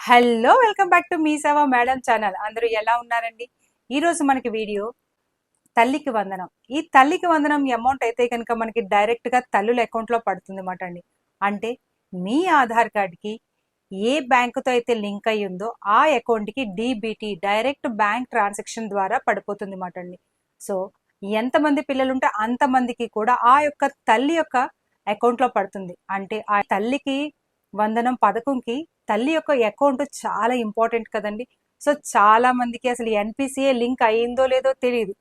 Hello welcome back to మీ సేవ madam channel. అందరూ ఎలా ఉన్నారండి? ఈరోజు మనకి వీడియో తల్లికి వందనం. ఈ తల్లికి వందనం అమౌంట్ అయితే కనుక మనకి డైరెక్ట్గా తల్లుల అకౌంట్లో పడుతుంది అనమాట అండి. అంటే మీ ఆధార్ కార్డ్కి ఏ బ్యాంకుతో అయితే లింక్ అయ్యి ఉందో ఆ అకౌంట్కి డైరెక్ట్ బ్యాంక్ ట్రాన్సాక్షన్ ద్వారా పడిపోతుంది మాట అండి. సో ఎంతమంది పిల్లలు ఉంటే అంతమందికి కూడా ఆ యొక్క తల్లి యొక్క అకౌంట్లో పడుతుంది. అంటే ఆ తల్లికి వందనం పథకంకి తల్లి యొక్క అకౌంట్ చాలా ఇంపార్టెంట్ కదండి. సో చాలా మందికి అసలు ఎన్పిసిఏ లింక్ అయ్యిందో లేదో తెలియదు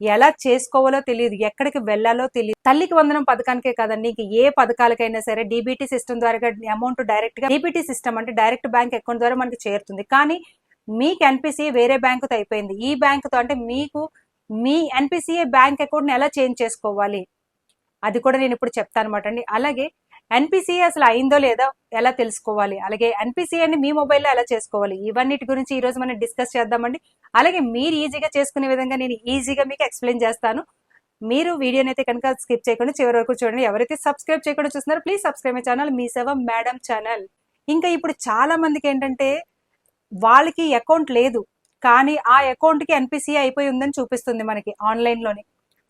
ఎలా చేసుకోవాలో తెలియదు ఎక్కడికి వెళ్ళాలో తెలియదు తల్లికి వందనం పథకానికే కదండి ఇంక ఏ పథకాలకైనా సరే డీబీటీ సిస్టమ్ ద్వారా అమౌంట్ డైరెక్ట్గా డీబీటీ సిస్టమ్ అంటే డైరెక్ట్ బ్యాంక్ అకౌంట్ ద్వారా మనకి చేరుతుంది. కానీ మీకు ఎన్పిసిఏ వేరే బ్యాంకుతో అయిపోయింది. ఈ బ్యాంకుతో అంటే మీకు మీ ఎన్పిసిఏ బ్యాంక్ అకౌంట్ని ఎలా చేంజ్ చేసుకోవాలి? అది కూడా నేను ఇప్పుడు చెప్తాను అనమాట అండి. అలాగే ఎన్పిసిఏ అసలు అయిందో లేదో ఎలా తెలుసుకోవాలి? అలాగే ఎన్పిసిఏని మీ మొబైల్లో ఎలా చేసుకోవాలి? ఇవన్నిటి గురించి ఈ రోజు మనం డిస్కస్ చేద్దామండి. అలాగే మీరు ఈజీగా చేసుకునే విధంగా నేను ఈజీగా మీకు ఎక్స్ప్లెయిన్ చేస్తాను. మీరు వీడియోని అయితే కనుక స్కిప్ చేయకుండా చివరి వరకు చూడండి. ఎవరైతే సబ్స్క్రైబ్ చేయకుండా చూస్తున్నారో ప్లీజ్ సబ్స్క్రైబ్ మై ఛానల్. మీ సేవ మేడం ఛానల్. ఇంకా ఇప్పుడు చాలా మందికి ఏంటంటే వాళ్ళకి అకౌంట్ లేదు. కానీ ఆ అకౌంట్కి ఎన్పిసిఐ అయిపోయి ఉందని చూపిస్తుంది మనకి ఆన్లైన్లోనే.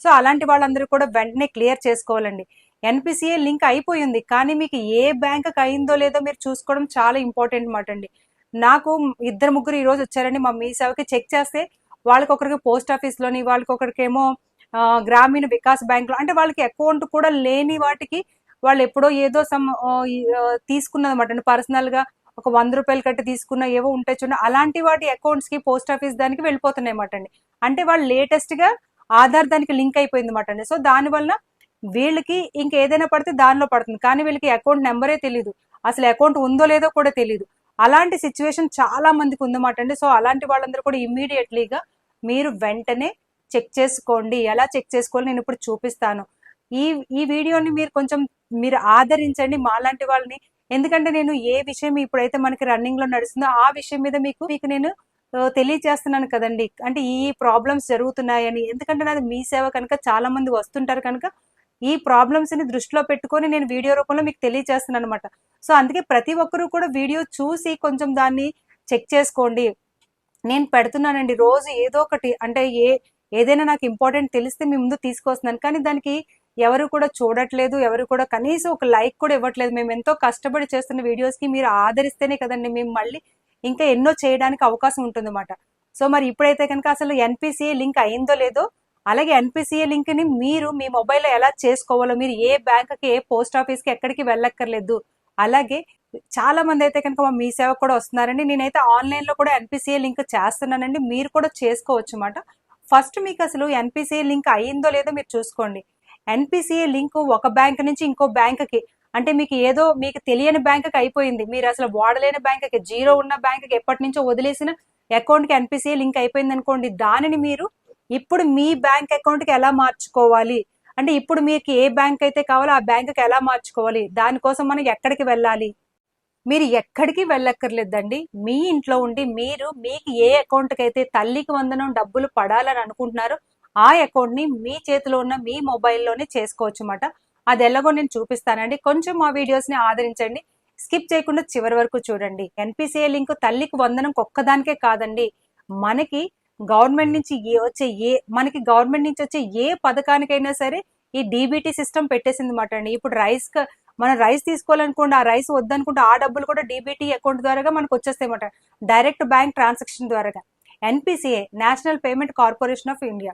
సో అలాంటి వాళ్ళందరూ కూడా వెంటనే క్లియర్ చేసుకోవాలండి. ఎన్పిసిఏ లింక్ అయిపోయింది. కానీ మీకు ఏ బ్యాంక్ అయిందో లేదో మీరు చూసుకోవడం చాలా ఇంపార్టెంట్ మాట అండి. నాకు ఇద్దరు ముగ్గురు ఈ రోజు వచ్చారండి. మా మీ సేవకి చెక్ చేస్తే వాళ్ళకి ఒకరికి పోస్ట్ ఆఫీస్లోని వాళ్ళకి ఒకరికేమో గ్రామీణ వికాస్ బ్యాంక్లో అంటే వాళ్ళకి అకౌంట్ కూడా లేని వాటికి వాళ్ళు ఎప్పుడో ఏదో సమ్ తీసుకున్నదన్నమాట పర్సనల్గా ఒక వంద రూపాయలు కట్టి తీసుకున్న ఏవో ఉంటాయి చూడండి. అలాంటి వాటి అకౌంట్స్కి పోస్ట్ ఆఫీస్ దానికి వెళ్ళిపోతున్నాయి అన్నమాట అండి. అంటే వాళ్ళు లేటెస్ట్గా ఆధార్ దానికి లింక్ అయిపోయింది అన్నమాట అండి. సో దానివల్ల వీళ్ళకి ఇంకేదైనా పడితే దానిలో పడుతుంది. కానీ వీళ్ళకి అకౌంట్ నెంబరే తెలియదు అసలు అకౌంట్ ఉందో లేదో కూడా తెలియదు అలాంటి సిచ్యువేషన్ చాలా మందికి ఉందన్నమాట అండి. సో అలాంటి వాళ్ళందరూ కూడా ఇమ్మీడియట్లీగా మీరు వెంటనే చెక్ చేసుకోండి. ఎలా చెక్ చేసుకోవాలి నేను ఇప్పుడు చూపిస్తాను. ఈ ఈ వీడియోని మీరు కొంచెం మీరు ఆదరించండి మాలాంటి వాళ్ళని. ఎందుకంటే నేను ఏ విషయం ఇప్పుడైతే మనకి రన్నింగ్లో నడుస్తుందో ఆ విషయం మీద మీకు మీకు నేను తెలియజేస్తున్నాను కదండి. అంటే ఈ ప్రాబ్లమ్స్ జరుగుతున్నాయని. ఎందుకంటే నాది మీ సేవ కనుక చాలా మంది వస్తుంటారు కనుక ఈ ప్రాబ్లమ్స్ని దృష్టిలో పెట్టుకొని నేను వీడియో రూపంలో మీకు తెలియజేస్తున్నాను అనమాట సో అందుకే ప్రతి ఒక్కరూ కూడా వీడియో చూసి కొంచెం దాన్ని చెక్ చేసుకోండి. నేను పెడుతున్నానండి రోజు ఏదో ఒకటి అంటే ఏ ఏదైనా నాకు ఇంపార్టెంట్ తెలిస్తే మీ ముందు తీసుకొస్తున్నాను. కానీ దానికి ఎవరు కూడా చూడట్లేదు ఎవరు కూడా కనీసం ఒక లైక్ కూడా ఇవ్వట్లేదు. మేము ఎంతో కష్టపడి చేస్తున్న వీడియోస్కి మీరు ఆదరిస్తేనే కదండి మేము మళ్ళీ ఇంకా ఎన్నో చేయడానికి అవకాశం ఉంటుందన్నమాట. సో మరి ఇప్పుడైతే కనుక అసలు ఎన్పిసిఏ లింక్ అయిందో లేదో అలాగే ఎన్పిసిఏ లింక్ని మీరు మీ మొబైల్లో ఎలా చేసుకోవాలో మీరు ఏ బ్యాంక్కి ఏ పోస్ట్ ఆఫీస్కి ఎక్కడికి వెళ్ళక్కర్లేదు. అలాగే చాలా మంది అయితే కనుక మీ సేవ కూడా వస్తున్నారండి. నేనైతే ఆన్లైన్లో కూడా ఎన్పిసిఏ లింక్ చేస్తున్నానండి. మీరు కూడా చేసుకోవచ్చు అన్నమాట ఫస్ట్ మీకు అసలు ఎన్పిసిఏ లింక్ అయ్యిందో లేదో మీరు చూసుకోండి. ఎన్పిసిఏ లింక్ ఒక బ్యాంక్ నుంచి ఇంకో బ్యాంక్కి అంటే మీకు ఏదో మీకు తెలియని బ్యాంక్కి అయిపోయింది. మీరు అసలు వాడలేని బ్యాంక్కి జీరో ఉన్న బ్యాంక్కి ఎప్పటి నుంచో వదిలేసిన అకౌంట్కి ఎన్పిసిఏ లింక్ అయిపోయింది అనుకోండి దానిని మీరు ఇప్పుడు మీ బ్యాంక్ అకౌంట్కి ఎలా మార్చుకోవాలి? అంటే ఇప్పుడు మీకు ఏ బ్యాంక్ అయితే కావాలో ఆ బ్యాంకుకి ఎలా మార్చుకోవాలి? దానికోసం మనం ఎక్కడికి వెళ్ళాలి? మీరు ఎక్కడికి వెళ్ళక్కర్లేదండి. మీ ఇంట్లో ఉండి మీరు మీకు ఏ అకౌంట్కి అయితే తల్లికి వందనం డబ్బులు పడాలని అనుకుంటున్నారో ఆ అకౌంట్ని మీ చేతిలో ఉన్న మీ మొబైల్లోనే చేసుకోవచ్చు అన్నమాట అది ఎలాగో నేను చూపిస్తానండి. కొంచెం మా వీడియోస్ని ఆదరించండి. స్కిప్ చేయకుండా చివరి వరకు చూడండి. ఎన్పిసిఐ లింక్ తల్లికి వందనం ఒక్కదానికే కాదండి. మనకి గవర్నమెంట్ నుంచి ఏ వచ్చే ఏ మనకి గవర్నమెంట్ నుంచి వచ్చే ఏ పథకానికైనా సరే ఈ డీబీటీ సిస్టమ్ పెట్టేసింది మాట అండి. ఇప్పుడు రైస్ క- మనం రైస్ తీసుకోవాలనుకోండి ఆ రైస్ వద్దనుకుంటే ఆ డబ్బులు కూడా డీబీటీ అకౌంట్ ద్వారా మనకు వచ్చేస్తాయి అన్నమాట డైరెక్ట్ బ్యాంక్ ట్రాన్సాక్షన్ ద్వారా NPCI national payment corporation of India.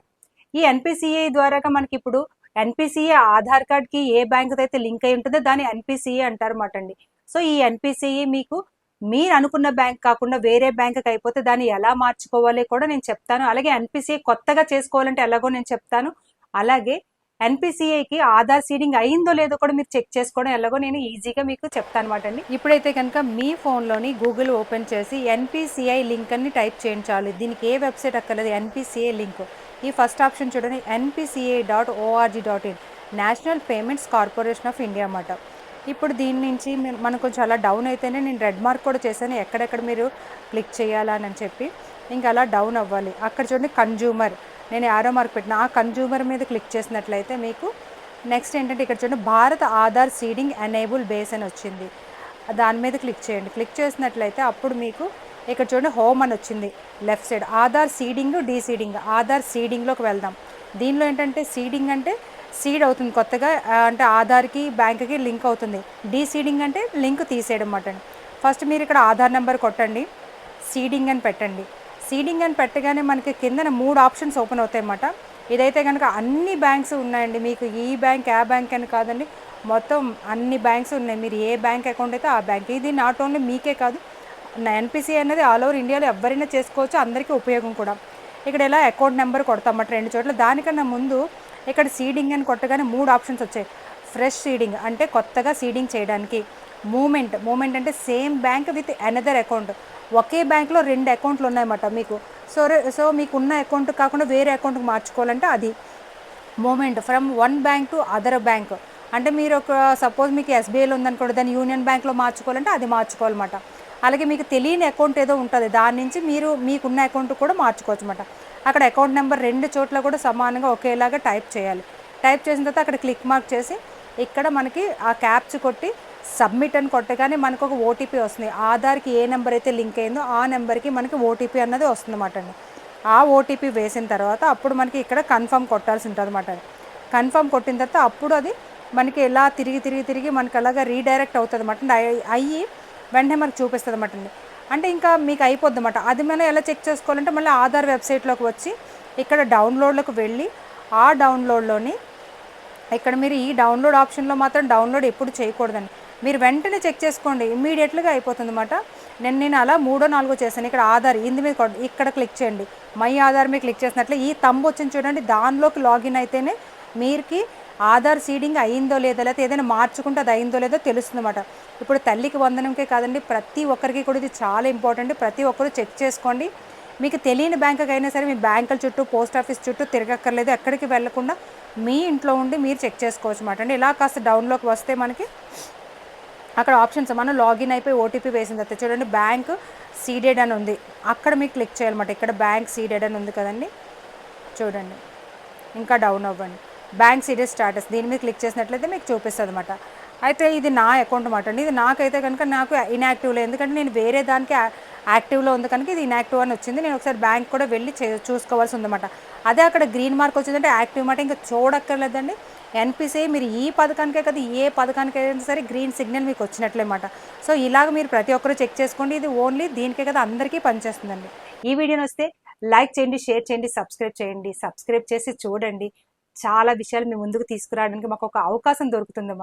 ఈ ఎన్పిసిఐ ద్వారాగా మనకి ఇప్పుడు ఎన్పిసిఐ ఆధార్ కార్డ్కి ఏ బ్యాంక్ అయితే లింక్ అయి ఉంటుందో దాన్ని ఎన్పిసిఐ అంటారు అన్నమాట అండి. సో ఈ ఎన్పిసిఐ మీకు మీరు అనుకున్న బ్యాంక్ కాకుండా వేరే బ్యాంక్ అయిపోతే దాన్ని ఎలా మార్చుకోవాలి కూడా నేను చెప్తాను. అలాగే ఎన్పిసిఐ కొత్తగా చేసుకోవాలంటే ఎలాగో నేను చెప్తాను. అలాగే ఎన్పిసిఐకి ఆధార్ సీడింగ్ అయిందో లేదో కూడా మీరు చెక్ చేసుకోవడం ఎలాగో నేను ఈజీగా మీకు చెప్తాను అనమాట అండి. ఇప్పుడైతే కనుక మీ ఫోన్లోని గూగుల్ ఓపెన్ చేసి ఎన్పిసిఐ లింక్ అని టైప్ చేయించాలి దీనికి ఏ వెబ్సైట్ అక్కర్లేదు ఎన్పిసిఐ లింక్. ఈ ఫస్ట్ ఆప్షన్ చూడండి NPCI dot ORG dot IN national payments corporation of India అన్నమాట. ఇప్పుడు దీని నుంచి మీరు- మనకు కొంచెం అలా డౌన్ అయితేనే నేను రెడ్ మార్క్ కూడా చేశాను. ఎక్కడెక్కడ మీరు క్లిక్ చేయాలని అని చెప్పి ఇంకా అలా డౌన్ అవ్వాలి. అక్కడ చూడండి కన్జ్యూమర్ నేను యారో మార్క్ పెట్టిన ఆ కన్జ్యూమర్ మీద క్లిక్ చేసినట్లయితే మీకు నెక్స్ట్ ఏంటంటే ఇక్కడ చూడండి Bharat Aadhaar seeding enable base అని వచ్చింది. దాని మీద క్లిక్ చేయండి. క్లిక్ చేసినట్లయితే అప్పుడు మీకు ఇక్కడ చూడండి హోమ్ అని వచ్చింది. Left side Aadhaar seeding deseeding Aadhaar సీడింగ్లోకి వెళ్దాం. దీనిలో ఏంటంటే సీడింగ్ అంటే సీడ్ అవుతుంది కొత్తగా అంటే ఆధార్కి బ్యాంక్కి లింక్ అవుతుంది. డీసీడింగ్ అంటే లింక్ తీసేయడం అన్నమాట ఫస్ట్ మీరు ఇక్కడ ఆధార్ నెంబర్ కొట్టండి సీడింగ్ అని పెట్టండి. సీడింగ్ అని పెట్టగానే మనకి కిందన మూడు ఆప్షన్స్ ఓపెన్ అవుతాయి అన్నమాట. ఇదైతే కనుక అన్ని బ్యాంక్స్ ఉన్నాయండి. మీకు ఈ బ్యాంక్ ఆ బ్యాంక్ అని కాదండి. మొత్తం అన్ని బ్యాంక్స్ ఉన్నాయి. మీరు ఏ బ్యాంక్ అకౌంట్ అయితే ఆ బ్యాంక్. ఇది నాట్ ఓన్లీ మీకే కాదు. ఎన్పిసి అనేది ఆల్ ఓవర్ ఇండియాలో ఎవరైనా చేసుకోవచ్చు. అందరికీ ఉపయోగం కూడా. ఇక్కడ ఇలా అకౌంట్ నెంబర్ కొడతామట రెండు చోట్ల. దానికన్నా ముందు ఇక్కడ సీడింగ్ అని కొట్టగానే మూడు ఆప్షన్స్ వచ్చాయి. ఫ్రెష్ సీడింగ్ అంటే కొత్తగా సీడింగ్ చేయడానికి. మూమెంట్ మూమెంట్ అంటే same bank with another account ఒకే బ్యాంక్లో రెండు అకౌంట్లు ఉన్నాయన్నమాట మీకు. సో సో మీకు ఉన్న అకౌంట్ కాకుండా వేరే అకౌంట్కి మార్చుకోవాలంటే అది. Movement from one bank to other bank అంటే మీరు ఒక సపోజ్ మీకు ఎస్బీఐలో ఉందనుకోండి దాన్ని యూనియన్ బ్యాంక్లో మార్చుకోవాలంటే అది మార్చుకోవాలన్నమాట. అలాగే మీకు తెలియని అకౌంట్ ఏదో ఉంటుంది దాని నుంచి మీరు మీకున్న అకౌంట్ కూడా మార్చుకోవచ్చు అనమాట అక్కడ అకౌంట్ నెంబర్ రెండు చోట్ల కూడా సమానంగా ఒకేలాగా టైప్ చేయాలి. టైప్ చేసిన తర్వాత అక్కడ క్లిక్ మార్క్ చేసి ఇక్కడ మనకి ఆ క్యాప్చ్ కొట్టి సబ్మిట్ అని కొట్టగానే మనకు ఒక ఓటీపీ వస్తుంది. ఆధార్కి ఏ నెంబర్ అయితే లింక్ అయిందో ఆ నెంబర్కి మనకి ఓటీపీ అన్నది వస్తుందన్నమాట అండి. ఆ ఓటీపీ వేసిన తర్వాత అప్పుడు మనకి ఇక్కడ కన్ఫర్మ్ కొట్టాల్సి ఉంటుంది అనమాట కన్ఫర్మ్ కొట్టిన తర్వాత అప్పుడు అది మనకి ఎలా తిరిగి తిరిగి తిరిగి మనకి అలాగా రీడైరెక్ట్ అవుతుంది అనమాట అయ్యి వెంటనే మనకు చూపిస్తుంది అనమాట అండి. అంటే ఇంకా మీకు అయిపోద్ది అనమాట అది మనం ఎలా చెక్ చేసుకోవాలంటే మళ్ళీ ఆధార్ వెబ్సైట్లోకి వచ్చి ఇక్కడ డౌన్లోడ్లకు వెళ్ళి ఆ డౌన్లోడ్లోని ఇక్కడ మీరు ఈ డౌన్లోడ్ ఆప్షన్లో మాత్రం డౌన్లోడ్ ఎప్పుడు చేయకూడదని. మీరు వెంటనే చెక్ చేసుకోండి. ఇమ్మీడియట్గా అయిపోతుంది అనమాట నేను నేను అలా మూడో నాలుగో చేశాను. ఇక్కడ ఆధార్ ఇంది మీద ఇక్కడ క్లిక్ చేయండి. మై ఆధార్ మీద క్లిక్ చేసినట్లే ఈ తంబు వచ్చింది చూడండి. దానిలోకి లాగిన్ అయితేనే మీరుకి ఆధార్ సీడింగ్ అయిందో లేదో లేకపోతే ఏదైనా మార్చుకుంటే అది అయిందో లేదో తెలుస్తుంది అనమాట ఇప్పుడు తల్లికి వందనంకే కాదండి ప్రతి ఒక్కరికి కూడా ఇది చాలా ఇంపార్టెంట్. ప్రతి ఒక్కరు చెక్ చేసుకోండి. మీకు తెలియని బ్యాంకుకి అయినా సరే మీ బ్యాంకుల చుట్టూ పోస్ట్ ఆఫీస్ చుట్టూ తిరగక్కర్లేదు. ఎక్కడికి వెళ్ళకుండా మీ ఇంట్లో ఉండి మీరు చెక్ చేసుకోవచ్చు అనమాట అండి ఇలా కాస్త డౌన్లోకి వస్తే మనకి అక్కడ ఆప్షన్స్ మనం లాగిన్ అయిపోయి ఓటీపీ వేసిన తర్వాత చూడండి బ్యాంక్ సీడెడ్ అని ఉంది. అక్కడ మీకు క్లిక్ చేయాలన్నమాట. ఇక్కడ బ్యాంక్ సీడెడ్ అని ఉంది కదండి. చూడండి. ఇంకా డౌన్ అవ్వండి. బ్యాంక్ సీడెడ్ స్టాటస్ దీని మీద క్లిక్ చేసినట్లయితే మీకు చూపిస్తుంది అనమాట అయితే ఇది నా అకౌంట్ అనమాట అండి ఇది నాకైతే కనుక నాకు ఇన్యాక్టివ్లో ఎందుకంటే నేను వేరే దానికి యా- యాక్టివ్లో ఉంది కనుక ఇది ఇన్యాక్టివ్ అని వచ్చింది. నేను ఒకసారి బ్యాంక్ కూడా వెళ్ళి చే చూసుకోవాల్సి ఉందన్నమాట. అదే అక్కడ గ్రీన్ మార్క్ వచ్చిందంటే యాక్టివ్ మాట ఇంకా చూడక్కర్లేదండి. ఎన్పిసిఐ మీరు ఈ పథకానికే కదా ఏ పథకానికైనా సరే గ్రీన్ సిగ్నల్ మీకు వచ్చినట్లేమాట సో ఇలాగ మీరు ప్రతి ఒక్కరు చెక్ చేసుకోండి. ఇది ఓన్లీ దీనికే కదా అందరికీ పనిచేస్తుందండి. ఈ వీడియోని వస్తే లైక్ చేయండి షేర్ చేయండి సబ్స్క్రైబ్ చేయండి. సబ్స్క్రైబ్ చేసి చూడండి. చాలా విషయాలు మీ ముందుకు తీసుకురావడానికి మాకు ఒక అవకాశం దొరుకుతుంది